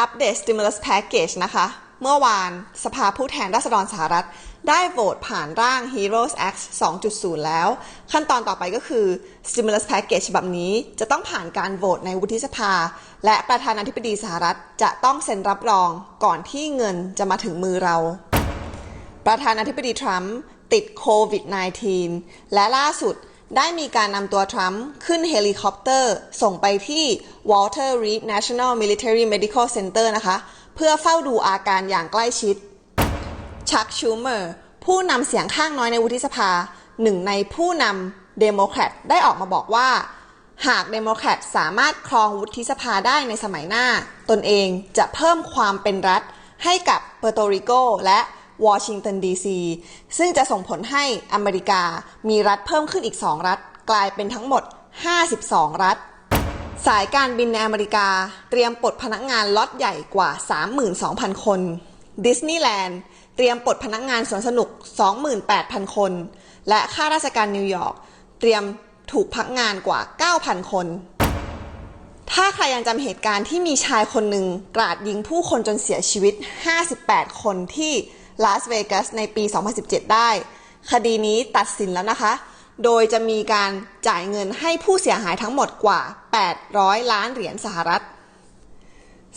อัปเดต stimulus package นะคะ เมื่อวานสภาผู้แทนราษฎรสหรัฐ ได้โหวตผ่านร่าง Heroes Act 2.0 แล้ว ขั้นตอนต่อไปก็คือ stimulus package ฉบับนี้จะต้องผ่านการโหวตในวุฒิสภา และประธานาธิบดีสหรัฐจะต้องเซ็นรับรองก่อนที่เงินจะมาถึงมือเรา ประธานาธิบดีทรัมป์ติดโควิด -19 และล่าสุด ได้มีการนำตัวทรัมป์ขึ้นเฮลิคอปเตอร์ ส่งไปที่ Walter Reed National Military Medical Center นะคะ เพื่อเฝ้าดูอาการอย่างใกล้ชิด ชักชูเมอร์ผู้นำเสียงข้างน้อยในวุฒิสภา หนึ่งในผู้นำเดโมแครตได้ออกมาบอกว่า หากเดโมแครตสามารถครองวุฒิสภาได้ในสมัยหน้า ตนเองจะเพิ่มความเป็นรัฐให้กับเปอร์โตริโกและ วอชิงตันดีซีซึ่งจะส่งผลให้อเมริกามีรัฐเพิ่มขึ้นอีก 2 รัฐ กลายเป็นทั้งหมด 52 รัฐ สายการบินในอเมริกาเตรียมปลดพนักงานล็อตใหญ่กว่า 32,000 คนดิสนีย์แลนด์เตรียมปลดพนักงานสวนสนุก 28,000 คน และข้าราชการนิวยอร์กเตรียมถูกพักงานกว่า 9,000 คน ถ้าใครยังจำเหตุการณ์ที่มีชายคนหนึ่งกราดยิงผู้คนจนเสียชีวิต 58 คนที่ ลาสเวกัสในปี 2017 ได้ คดีนี้ตัดสินแล้วนะคะ โดยจะมีการจ่ายเงินให้ผู้เสียหายทั้งหมดกว่า 800 ล้านเหรียญสหรัฐ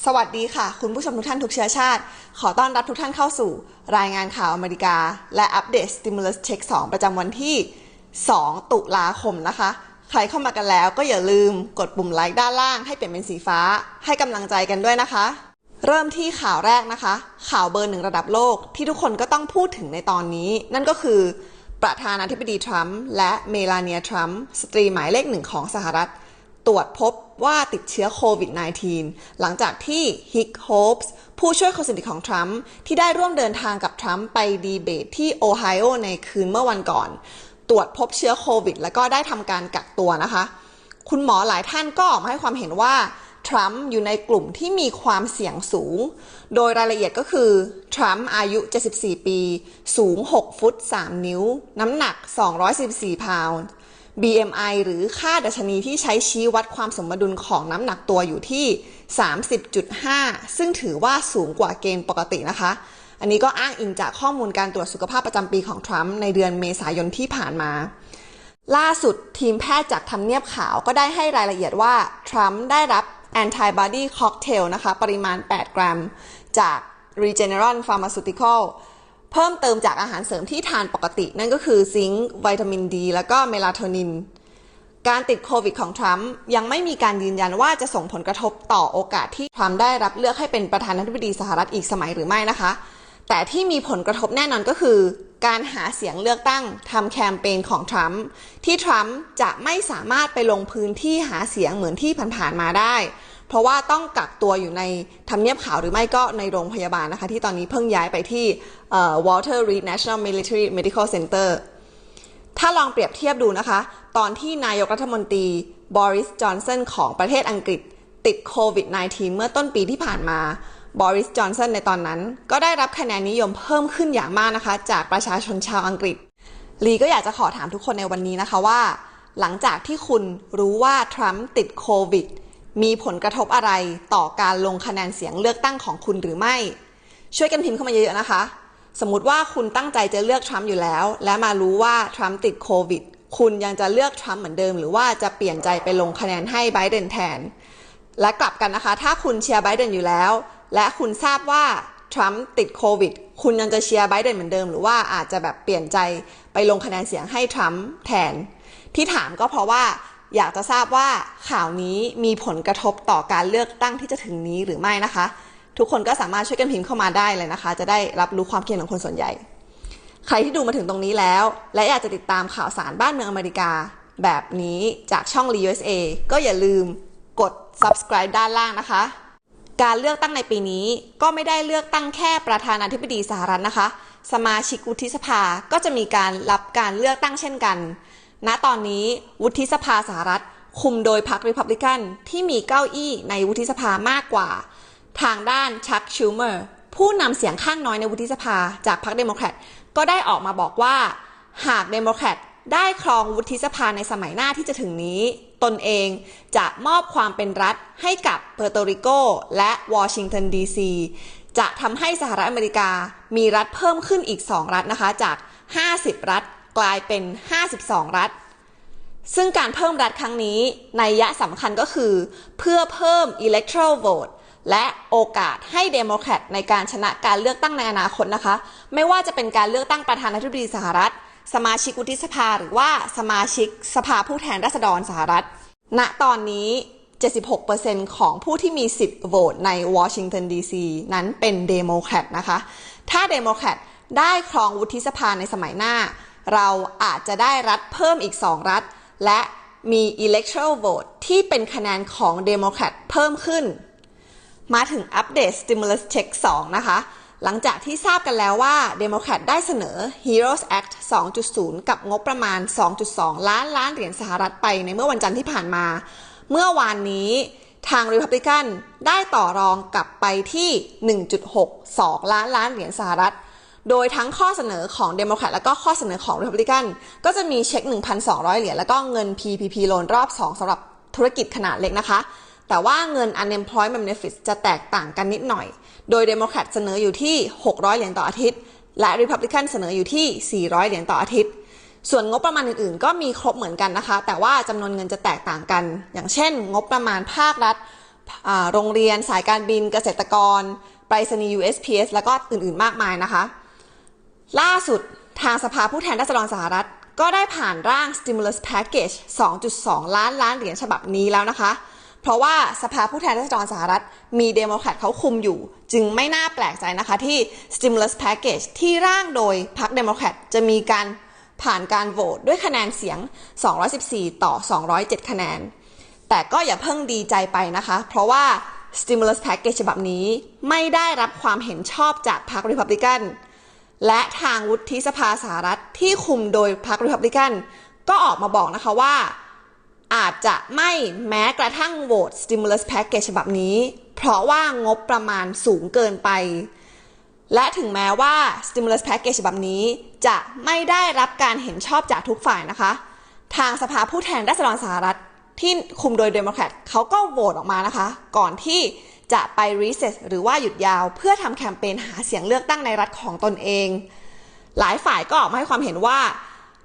สวัสดีค่ะ คุณผู้ชมทุกท่านทุกเชื้อชาติ ขอต้อนรับทุกท่านเข้าสู่ รายงานข่าวอเมริกา และอัปเดต Stimulus Check 2 ประจำวันที่ 2 ตุลาคมนะคะใครเข้ามากันแล้วก็อย่าลืมกดปุ่มไลค์ด้านล่างให้เปลี่ยนเป็นสีฟ้า ให้กำลังใจกันด้วยนะคะ เริ่มที่ข่าวแรกนะคะ ข่าวเบอร์หนึ่งระดับโลกที่ทุกคนก็ต้องพูดถึงในตอนนี้ นั่นก็คือ ประธานาธิบดีทรัมป์และเมลาเนียทรัมป์สตรีหมายเลขหนึ่งของสหรัฐ ตรวจพบว่าติดเชื้อโควิด -19 หลังจากที่ฮิกโฮปส์ผู้ช่วยคนสนิทของทรัมป์ที่ได้ร่วมเดินทางกับทรัมป์ไปดีเบตที่โอไฮโอในคืนเมื่อวันก่อน ตรวจพบเชื้อโควิด แล้วก็ได้ทำการกักตัวนะคะ คุณหมอหลายท่านก็ออกมาให้ความเห็นว่า ทรัมป์อยู่ในกลุ่มที่มีความเสี่ยงสูง โดยรายละเอียดก็คือ ทรัมป์อายุ 74 ปี สูง 6 ฟุต 3 นิ้ว น้ำหนัก 214 พาวน์ BMI หรือค่าดัชนีที่ใช้ชี้วัดความสมดุลของน้ำหนักตัวอยู่ที่ 30.5 ซึ่งถือว่าสูงกว่าเกณฑ์ปกตินะคะ อันนี้ก็อ้างอิงจากข้อมูลการตรวจสุขภาพประจำปีของทรัมป์ในเดือนเมษายนที่ผ่านมาล่าสุดทีมแพทย์จากทำเนียบขาวก็ได้ให้รายละเอียดว่า ทรัมป์ได้รับ antibody cocktail นะคะ ปริมาณ 8 กรัม จาก Regeneron Pharmaceutical เพิ่มเติมจากอาหารเสริมที่ทานปกติ นั่นก็คือซิงค์วิตามินดี แล้วก็เมลาโทนิน การติดโควิดของทรัมป์ยังไม่มีการยืนยันว่าจะส่งผลกระทบต่อโอกาสที่ทรัมป์ได้รับเลือกให้เป็นประธานาธิบดีสหรัฐอีกสมัยหรือไม่นะคะ แต่ที่มีผลกระทบแน่นอนก็คือ การหาเสียงเลือกตั้งทำแคมเปญของทรัมป์ที่ทรัมป์จะไม่สามารถไปลงพื้นที่หาเสียงเหมือนที่ผ่านๆมาได้ เพราะว่าต้องกักตัวอยู่ในทำเนียบขาวหรือไม่ก็ในโรงพยาบาลนะคะ ที่ตอนนี้เพิ่งย้ายไปที่เอ่อ Walter Reed National Military Medical Center ถ้าลองเปรียบเทียบดูนะคะ ตอนที่นายกรัฐมนตรีบริสจอนสันของประเทศอังกฤษ ติดโควิด -19 เมื่อต้นปีที่ผ่านมาบริสจอนสันในตอนนั้น ก็ได้รับคะแนนนิยมเพิ่มขึ้นอย่างมากนะคะ จากประชาชนชาวอังกฤษลีก็อยากจะขอถามทุกคนในวันนี้นะคะว่า หลังจากที่คุณรู้ว่าทรัมป์ติดโควิด มีผลกระทบอะไรต่อการลงคะแนนเสียงเลือกตั้งของคุณหรือไม่ ช่วยกันพิมพ์เข้ามาเยอะๆนะคะ สมมติว่าคุณตั้งใจจะเลือกทรัมป์อยู่แล้ว และมารู้ว่าทรัมป์ติดโควิด คุณยังจะเลือกทรัมป์เหมือนเดิม หรือว่าจะเปลี่ยนใจไปลงคะแนนให้ไบเดนแทน และกลับกันนะคะ ถ้าคุณเชียร์ไบเดนอยู่แล้ว และคุณทราบว่าทรัมป์ติดโควิด คุณยังจะเชียร์ไบเดนเหมือนเดิม หรือว่าอาจจะแบบเปลี่ยนใจไปลงคะแนนเสียงให้ทรัมป์แทน ที่ถามก็เพราะว่า อยากจะทราบว่าข่าวนี้มีผลกระทบต่อการเลือกตั้งที่จะถึงนี้หรือไม่นะคะ ทุกคนก็สามารถช่วยกันพิมพ์เข้ามาได้เลยนะคะ จะได้รับรู้ความคิดเห็นของคนส่วนใหญ่ ใครที่ดูมาถึงตรงนี้แล้ว และอยากจะติดตามข่าวสารบ้านเมืองอเมริกา แบบนี้จากช่อง l USA ก็อย่าลืมกด subscribe ด้านล่างนะคะ การเลือกตั้งในปีนี้ก็ไม่ได้เลือกตั้งแค่ประธานาธิบดีสหรัฐนะคะ สมาชิกวุฒิสภาก็จะมีการรับการเลือกตั้งเช่นกัน ณตอนนี้วุฒิสภาสหรัฐ คุมโดยพรรคริพับลิกัน ที่มีเก้าอี้ในวุฒิสภามากกว่า ทางด้านชักชูเมอร์ผู้นำเสียงข้างน้อยในวุฒิสภาจากพรรคเดโมแครตก็ได้ออกมาบอกว่า หากเดโมแครตได้ครองวุฒิสภาในสมัยหน้าที่จะถึงนี้ ตนเองจะมอบความเป็นรัฐให้กับเปอร์โตริโกและวอชิงตันดีซีจะทำให้สหรัฐอเมริกามีรัฐเพิ่มขึ้นอีก 2 รัฐนะคะจาก 50 รัฐ กลายเป็น 52 รัฐ ซึ่งการเพิ่มรัฐครั้งนี้ในยยะสำคัญก็คือ เพื่อเพิ่ม electoral vote และโอกาสให้เดโมแครตในการชนะการเลือกตั้งในอนาคตนะคะ ไม่ว่าจะเป็นการเลือกตั้งประธานาธิบดีสหรัฐ สมาชิกวุฒิสภาหรือว่าสมาชิกสภาผู้แทนราษฎรสหรัฐ ณตอนนี้ 76%ของผู้ที่มีสิทธิ์โหวตในวอชิงตันดีซีนั้นเป็นเดโมแครตนะคะ ถ้าเดโมแครตได้ครองวุฒิสภาในสมัยหน้า เราอาจจะได้รัฐเพิ่มอีก 2 รัฐ และมี electoral vote ที่เป็นคะแนนของเดโมแครตเพิ่มขึ้น มาถึงอัปเดต stimulus check 2 นะคะ หลังจากที่ทราบกันแล้วว่าเดโมแครตได้เสนอ Heroes Act 2.0 กับงบประมาณ 2.2 ล้านล้านเหรียญสหรัฐไปในเมื่อวันจันทร์ที่ผ่านมา เมื่อวานนี้ทาง Republican ได้ต่อรองกลับไปที่ 1.62 ล้านล้านเหรียญสหรัฐ โดยทั้งข้อเสนอของเดโมแครตและก็ข้อเสนอของ Republican ก็จะมีเช็ค 1,200 เหรียญแล้วก็เงิน PPP โลนรอบ 2สำหรับธุรกิจขนาดเล็กนะคะ แต่ว่าเงิน unemployment benefits จะแตกต่างกันนิดหน่อย โดยเดโมแครตเสนออยู่ที่ 600 เหรียญต่ออาทิตย์ และ Republican เสนออยู่ที่ 400 เหรียญต่ออาทิตย์ส่วนงบประมาณอื่นๆ ก็มีครบเหมือนกันนะคะ แต่ว่าจำนวนเงินจะแตกต่างกัน อย่างเช่น งบประมาณภาครัฐ โรงเรียน สายการบิน เกษตรกร ไปรษณีย์ USPS แล้วก็อื่นๆ มากมายนะคะ ล่าสุดทางสภาผู้แทนราษฎรสหรัฐ ก็ได้ผ่านร่าง stimulus package 2.2 ล้านล้านเหรียญฉบับนี้แล้วนะคะ เพราะว่าสภาผู้แทนราษฎรสหรัฐ มีเดโมแครตเขาคุมอยู่ จึงไม่น่าแปลกใจนะคะที่ stimulus package ที่ร่างโดยพรรคเดโมแครตจะมีการผ่านการโหวตด้วยคะแนนเสียง 214 ต่อ 207 คะแนน แต่ก็อย่าเพิ่งดีใจไปนะคะ เพราะว่า stimulus package ฉบับนี้ไม่ได้รับความเห็นชอบจากพรรค Republican และทางวุฒิสภาสหรัฐที่คุมโดยพรรค Republican ก็ออกมาบอกนะคะว่า อาจจะไม่แม้กระทั่งโหวต stimulus package ฉบับนี้ เพราะว่างบประมาณสูงเกินไป และถึงแม้ว่า stimulus package ฉบับนี้จะไม่ได้รับการเห็นชอบจากทุกฝ่ายนะคะ ทางสภาผู้แทนราษฎรสหรัฐที่คุมโดยเดโมแครตเขาก็โหวตออกมานะคะ ก่อนที่ จะไป recess หรือว่าหยุดยาว เพื่อทำแคมเปญหาเสียงเลือกตั้งในรัฐของตนเอง หลายฝ่ายก็ออกมาให้ความเห็นว่า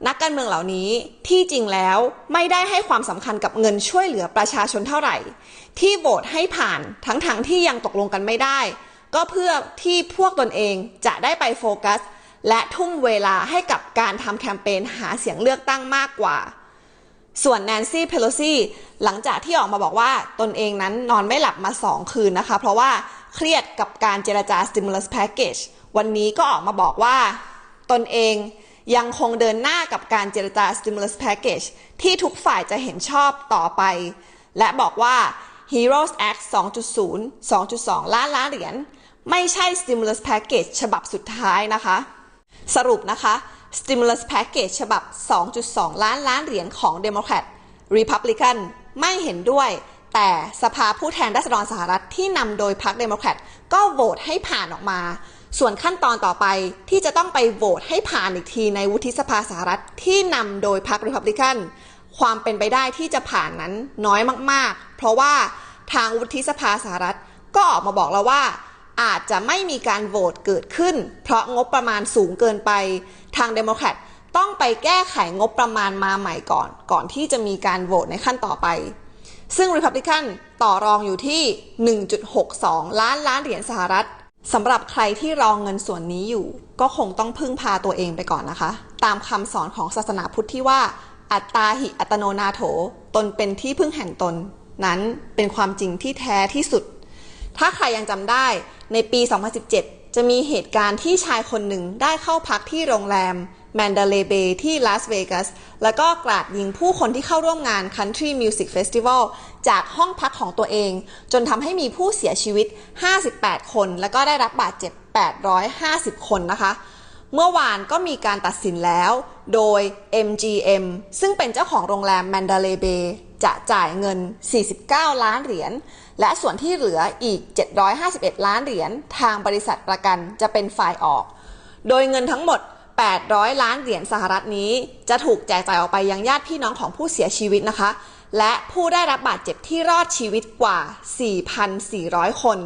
นักการเมืองเหล่านี้ที่จริงแล้วไม่ได้ให้ความสำคัญกับเงินช่วยเหลือประชาชนเท่าไหร่ ที่โหวตให้ผ่านทั้งๆทที่ยังตกลงกันไม่ได้ ก็เพื่อที่พวกตนเองจะได้ไปโฟกัส และทุ่มเวลาให้กับการทำแคมเปญหาเสียงเลือกตั้งมากกว่า ส่วนแนนซี่เพโลซีหลังจากที่ออกมาบอกว่าตนเองนั้นนอนไม่หลับมา 2 คืนนะคะ เพราะว่าเครียดกับการเจรจา stimulus package วันนี้ก็ออกมาบอกว่าตนเองยังคงเดินหน้ากับการเจรจา stimulus package ที่ทุกฝ่ายจะเห็นชอบต่อไป และบอกว่า Heroes Act 2.0 2.2 ล้านล้านเหรียญ ไม่ใช่ stimulus package ฉบับสุดท้ายนะคะ สรุปนะคะ stimulus package ฉบับ 2.2 ล้านล้านเหรียญของ Democrat Republican ไม่เห็นด้วย แต่สภาผู้แทนราษฎรสหรัฐที่นำโดยพรรคเดโมแครตก็โหวตให้ผ่านออกมา ส่วนขั้นตอนต่อไปที่จะต้องไปโหวตให้ผ่านอีกทีในวุฒิสภาสหรัฐที่นำโดยพรรค Republican ความเป็นไปได้ที่จะผ่านนั้นน้อยมาก ๆ เพราะว่าทางวุฒิสภาสหรัฐก็ออกมาบอกแล้วว่า อาจจะไม่มีการโหวตเกิดขึ้น เพราะงบประมาณสูงเกินไปทางเดโมแครตต้องไปแก้ไขงบประมาณมาใหม่ก่อน ก่อนที่จะมีการโหวตในขั้นต่อไป ซึ่ง Republican ต่อรองอยู่ที่ 1.62 ล้านล้านเหรียญสหรัฐสำหรับใครที่รองเงินส่วนนี้อยู่ ก็คงต้องพึ่งพาตัวเองไปก่อนนะคะ ตามคำสอนของศาสนาพุทธที่ว่า อัตตาหิอัตโนนาโถ ตนเป็นที่พึ่งแห่งตน นั้นเป็นความจริงที่แท้ที่สุด ถ้าใครยังจำได้ในปี 2017 จะมีเหตุการณ์ที่ชายคนหนึ่งได้เข้าพักที่โรงแรมแมนดาเลเบย์ที่ลาสเวกัสแล้วก็กราดยิงผู้คนที่เข้าร่วมงาน Country Music Festival จากห้องพักของตัวเอง จนทำให้มีผู้เสียชีวิต 58 คน แล้วก็ได้รับบาดเจ็บ 850 คนนะคะ เมื่อวานก็มีการตัดสินแล้ว โดย MGM ซึ่งเป็นเจ้าของโรงแรมแมนดาเลเบย์จะจ่ายเงิน 49 ล้านเหรียญ และส่วนที่เหลืออีก 751 ล้านเหรียญทางบริษัทประกันจะเป็นฝ่ายออก โดยเงินทั้งหมด 800 ล้านเหรียญสหรัฐนี้ จะถูกแจกจ่ายออกไปยังญาติพี่น้องของผู้เสียชีวิตนะคะ และผู้ได้รับบาดเจ็บที่รอดชีวิตกว่า 4,400 คน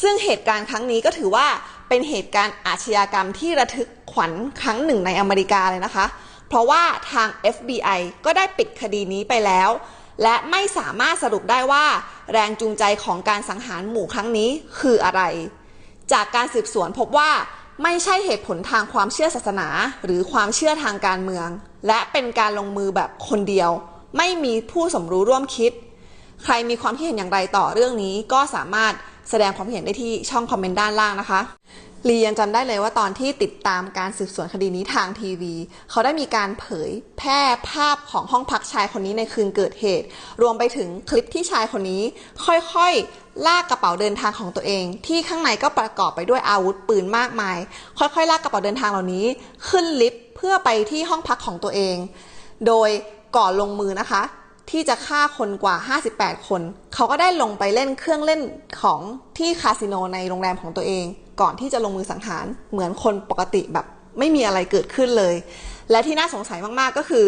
ซึ่งเหตุการณ์ครั้งนี้ก็ถือว่าเป็นเหตุการณ์อาชญากรรมที่ระทึกขวัญครั้งหนึ่งในอเมริกาเลยนะคะ เพราะว่าทาง FBI ก็ได้ปิดคดีนี้ไปแล้ว และไม่สามารถสรุปได้ว่า แรงจูงใจของการสังหารหมู่ครั้งนี้คืออะไร จากการสืบสวนพบว่าไม่ใช่เหตุผลทางความเชื่อศาสนา หรือความเชื่อทางการเมือง และเป็นการลงมือแบบคนเดียว ไม่มีผู้สมรู้ร่วมคิด ใครมีความคิดเห็นอย่างไรต่อเรื่องนี้ก็สามารถแสดงความเห็นได้ที่ช่องคอมเมนต์ด้านล่างนะคะ ลียังจำได้เลยว่าตอนที่ติดตามการสืบสวนคดีนี้ทางทีวี เขาได้มีการเผยแพร่ภาพของห้องพักชายคนนี้ในคืนเกิดเหตุ รวมไปถึงคลิปที่ชายคนนี้ ค่อยๆ ลากกระเป๋าเดินทางของตัวเอง ที่ข้างในก็ประกอบไปด้วยอาวุธปืนมากมาย ค่อยๆ ลากกระเป๋าเดินทางเหล่านี้ ขึ้นลิฟต์เพื่อไปที่ห้องพักของตัวเอง โดยก่อนลงมือนะคะ ที่จะฆ่าคนกว่า 58 คน เขาก็ได้ลงไปเล่นเครื่องเล่นของที่คาสิโนในโรงแรมของตัวเอง ก่อนที่จะลงมือสังหารเหมือนคนปกติแบบไม่มีอะไรเกิดขึ้นเลย และที่น่าสงสัยมากๆก็คือ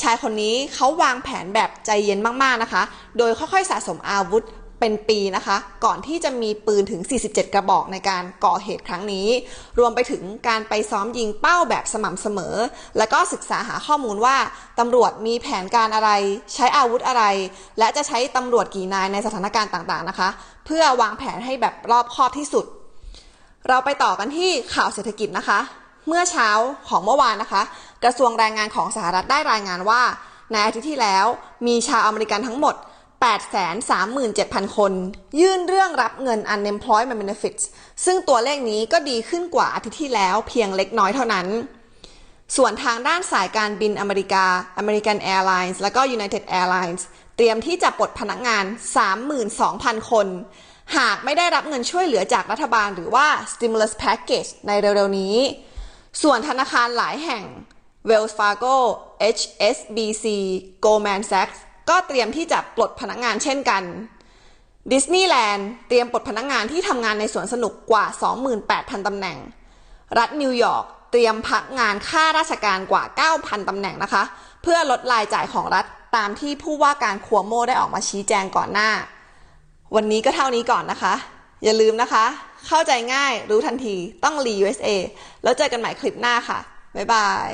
ชายคนนี้เขาวางแผนแบบใจเย็นมากๆนะคะ โดยค่อยๆสะสมอาวุธ เป็นปีนะคะ ก่อนที่จะมีปืนถึง 47 กระบอกในการก่อเหตุครั้งนี้ รวมไปถึงการไปซ้อมยิงเป้าแบบสม่ำเสมอ แล้วก็ศึกษาหาข้อมูลว่าตำรวจมีแผนการอะไร ใช้อาวุธอะไร และจะใช้ตำรวจกี่นายในสถานการณ์ต่างๆนะคะ เพื่อวางแผนให้แบบรอบคอบที่สุด เราไปต่อกันที่ข่าวเศรษฐกิจนะคะ เมื่อเช้าของเมื่อวานนะคะ กระทรวงแรงงานของสหรัฐได้รายงานว่าในอาทิตย์ที่แล้วมีชาวอเมริกันทั้งหมด 837,000 คน ยื่นเรื่องรับเงิน unemployment benefits ซึ่งตัวเลขนี้ก็ดีขึ้นกว่าอาทิตย์ที่แล้วเพียงเล็กน้อยเท่านั้น ส่วนทางด้านสายการบินอเมริกา American Airlines และก็ United Airlines เตรียมที่จะปลดพนักงาน 32,000 คน หากไม่ได้รับเงินช่วยเหลือจากรัฐบาลหรือว่า stimulus package ในเร็วๆนี้ ส่วนธนาคารหลายแห่ง Wells Fargo HSBC Goldman Sachs ก็เตรียมที่จะปลดพนักงานเช่นกันดิสนีย์แลนด์เตรียมปลดพนักงานที่ทำงานในสวนสนุกกว่า 28,000 ตำแหน่ง รัฐนิวยอร์กเตรียมพักงานค่าราชการกว่า 9,000 ตำแหน่งนะคะ เพื่อลดรายจ่ายของรัฐตามที่ผู้ว่าการคัวโมได้ออกมาชี้แจงก่อนหน้า วันนี้ก็เท่านี้ก่อนนะคะ อย่าลืมนะคะ เข้าใจง่ายรู้ทันทีต้องรี USA แล้วเจอกันใหม่คลิปหน้าค่ะ บ๊ายบาย